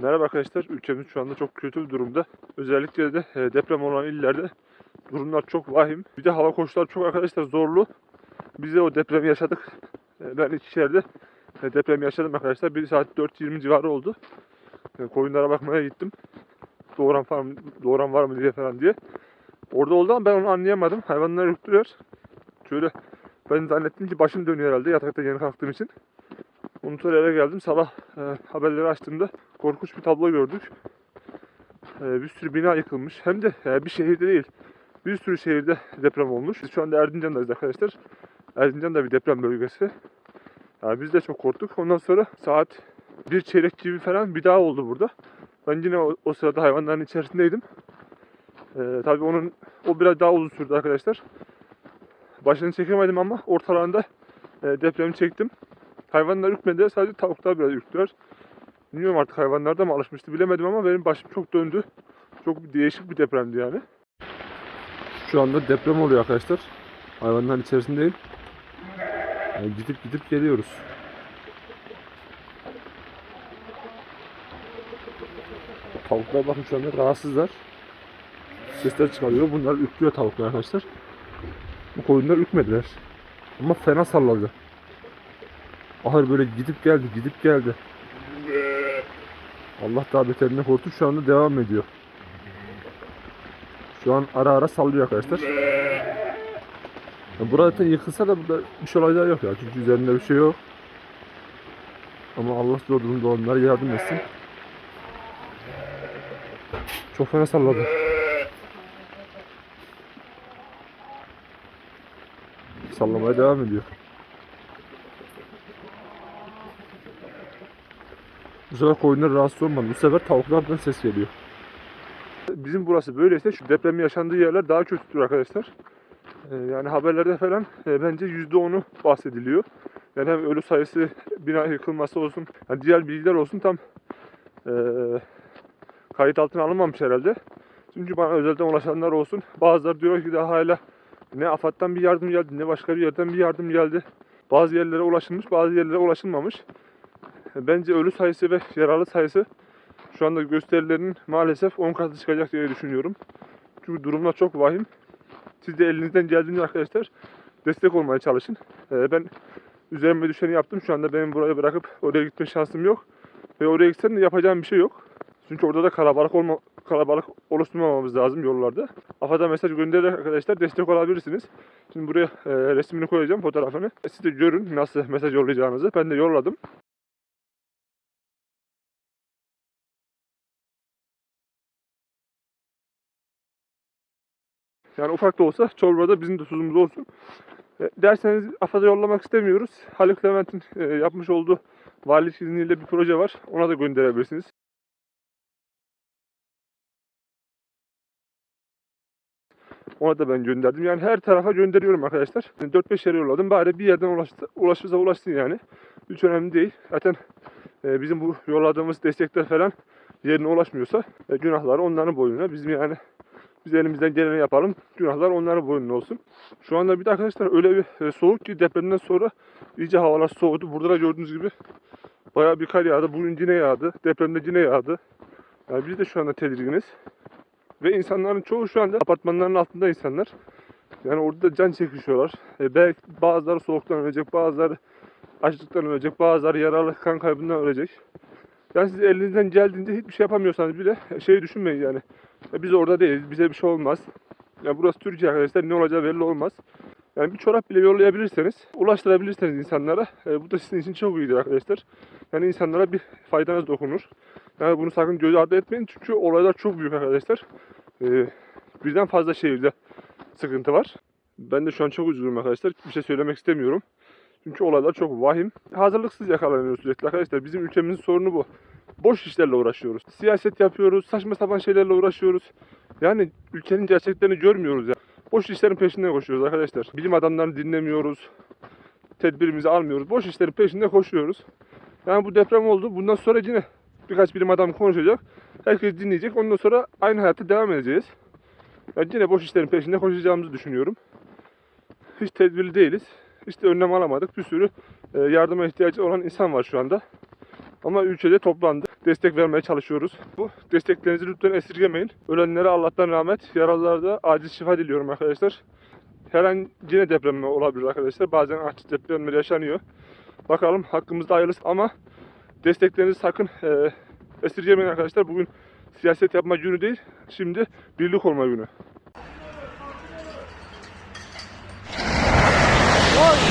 Merhaba arkadaşlar. Ülkemiz şu anda çok kötü bir durumda. Özellikle de e, deprem olan illerde durumlar çok vahim. Bir de hava koşulları çok arkadaşlar zorlu. Biz de o depremi yaşadık. E, Ben İkişehir'de e, deprem yaşadım arkadaşlar. 1 saat 4.20 civarı oldu. E, Koyunlara bakmaya gittim. Doğuran, falan, doğuran var mı diye falan diye. Orada oldu ama ben onu anlayamadım. Hayvanlar ürktüler. Şöyle ben zannettim ki başım dönüyor herhalde yatakta yeni kalktığım için. Sonra eve geldim. Sabah e, haberleri açtığımda korkunç bir tablo gördük. E, bir sürü bina yıkılmış. Hem de e, bir şehirde değil. Bir sürü şehirde deprem olmuş. Biz şu anda Erzincan'dayız arkadaşlar. Erzincan da bir deprem bölgesi. Yani biz de çok korktuk. Ondan sonra saat bir çeyrek gibi falan bir daha oldu burada. Ben yine o, o sırada hayvanların içerisindeydim. E, tabii onun o biraz daha uzun sürdü arkadaşlar. Başını çekemedim ama ortalarında e, depremi çektim. Hayvanlar ürkmedi. Sadece tavuklar biraz ürktüler. Bilmiyorum artık hayvanlar da mı alışmıştı bilemedim ama benim başım çok döndü. Çok değişik bir depremdi yani. Şu anda deprem oluyor arkadaşlar. Hayvanların içerisindeyim. Yani gidip gidip geliyoruz. Tavuklar bakın şu anda rahatsızlar. Sesler çıkarıyor. Bunlar ürküyor tavuklar arkadaşlar. Bu koyunlar ürkmediler. Ama fena salladı. Ahır böyle gidip geldi, gidip geldi. Allah daha beterinden korktu. Şu anda devam ediyor. Şu an ara ara sallıyor arkadaşlar. Ya burada zaten yıkılsa da burada bir şey olacağı yok ya. Çünkü üzerinde bir şey yok. Ama Allah zor durumda olanlara yardım etsin. Çok fena salladı. Sallamaya devam ediyor. Bu sefer koyunlar rahatsız olmadı. Bu sefer tavuklardan ses geliyor. Bizim burası böyleyse şu depremin yaşandığı yerler daha kötüdür arkadaşlar. Ee, yani haberlerde falan e, bence %10'u bahsediliyor. Yani hem ölü sayısı, bina yıkılması olsun, yani diğer bilgiler olsun tam e, kayıt altına alınmamış herhalde. Çünkü bana özelden ulaşanlar olsun. Bazıları diyor ki daha hala ne AFAD'dan bir yardım geldi ne başka bir yerden bir yardım geldi. Bazı yerlere ulaşılmış, bazı yerlere ulaşılmamış. Bence ölü sayısı ve yaralı sayısı şu anda gösterilerinin maalesef 10 katı çıkacak diye düşünüyorum. Çünkü durumlar çok vahim. Siz de elinizden geldiğince arkadaşlar destek olmaya çalışın. Ee, ben üzerime düşeni yaptım. Şu anda benim burayı bırakıp oraya gitme şansım yok. Ve oraya gitsem de yapacağım bir şey yok. Çünkü orada da kalabalık olma, kalabalık oluşturmamamız lazım yollarda. AFAD'a mesaj göndererek arkadaşlar destek olabilirsiniz. Şimdi buraya e, resmini koyacağım fotoğrafını. Siz de görün nasıl mesaj yollayacağınızı. Ben de yolladım. Yani ufak da olsa çorbada bizim de tuzumuz olsun. E, derseniz AFAD'a yollamak istemiyoruz. Haluk Levent'in e, yapmış olduğu valilik izniyle bir proje var. Ona da gönderebilirsiniz. Ona da ben gönderdim. Yani her tarafa gönderiyorum arkadaşlar. 4-5 yere yolladım. Bari bir yerden ulaştı, ulaşırsa ulaşsın yani. Hiç önemli değil. Zaten e, bizim bu yolladığımız destekler falan yerine ulaşmıyorsa e, günahları onların boynuna. Bizim yani biz elimizden geleni yapalım. Günahlar onların boynuna olsun. Şu anda bir de arkadaşlar öyle bir e, soğuk ki depremden sonra iyice havalar soğudu. Burada da gördüğünüz gibi bayağı bir kar yağdı. Bugün yine yağdı. Depremde yine yağdı. Yani biz de şu anda tedirginiz. Ve insanların çoğu şu anda apartmanların altında insanlar. Yani orada da can çekişiyorlar. E, belki bazıları soğuktan ölecek, bazıları açlıktan ölecek, bazıları yaralı kan kaybından ölecek. Yani siz elinizden geldiğince hiçbir şey yapamıyorsanız bile şey düşünmeyin yani. Ya biz orada değiliz, bize bir şey olmaz. Ya burası Türkiye arkadaşlar, ne olacağı belli olmaz. Yani bir çorap bile yollayabilirseniz, ulaştırabilirseniz insanlara, e, bu da sizin için çok iyidir arkadaşlar. Yani insanlara bir faydanız dokunur. Yani bunu sakın göz ardı etmeyin çünkü olaylar çok büyük arkadaşlar. E, birden fazla şehirde sıkıntı var. Ben de şu an çok üzgünüm arkadaşlar. Bir şey söylemek istemiyorum. Çünkü olaylar çok vahim. Hazırlıksız yakalanıyoruz sürekli arkadaşlar. Bizim ülkemizin sorunu bu. Boş işlerle uğraşıyoruz. Siyaset yapıyoruz, saçma sapan şeylerle uğraşıyoruz. Yani ülkenin gerçeklerini görmüyoruz ya. Boş işlerin peşinden koşuyoruz arkadaşlar. Bilim adamlarını dinlemiyoruz. Tedbirimizi almıyoruz. Boş işlerin peşinde koşuyoruz. Yani bu deprem oldu. Bundan sonra yine birkaç bilim adamı konuşacak. Herkes dinleyecek. Ondan sonra aynı hayata devam edeceğiz. Ben yine boş işlerin peşinde koşacağımızı düşünüyorum. Hiç tedbirli değiliz. De önlem alamadık. Bir sürü e, yardıma ihtiyacı olan insan var şu anda. Ama ülkede toplandı. destek vermeye çalışıyoruz. Bu desteklerinizi lütfen esirgemeyin. Ölenlere Allah'tan rahmet, yaralılara da acil şifa diliyorum arkadaşlar. Her an yine deprem olabilir arkadaşlar. Bazen acil depremler yaşanıyor. Bakalım hakkımızda hayırlısı ama desteklerinizi sakın e, esirgemeyin arkadaşlar. Bugün siyaset yapma günü değil. Şimdi birlik olma günü. Warrior.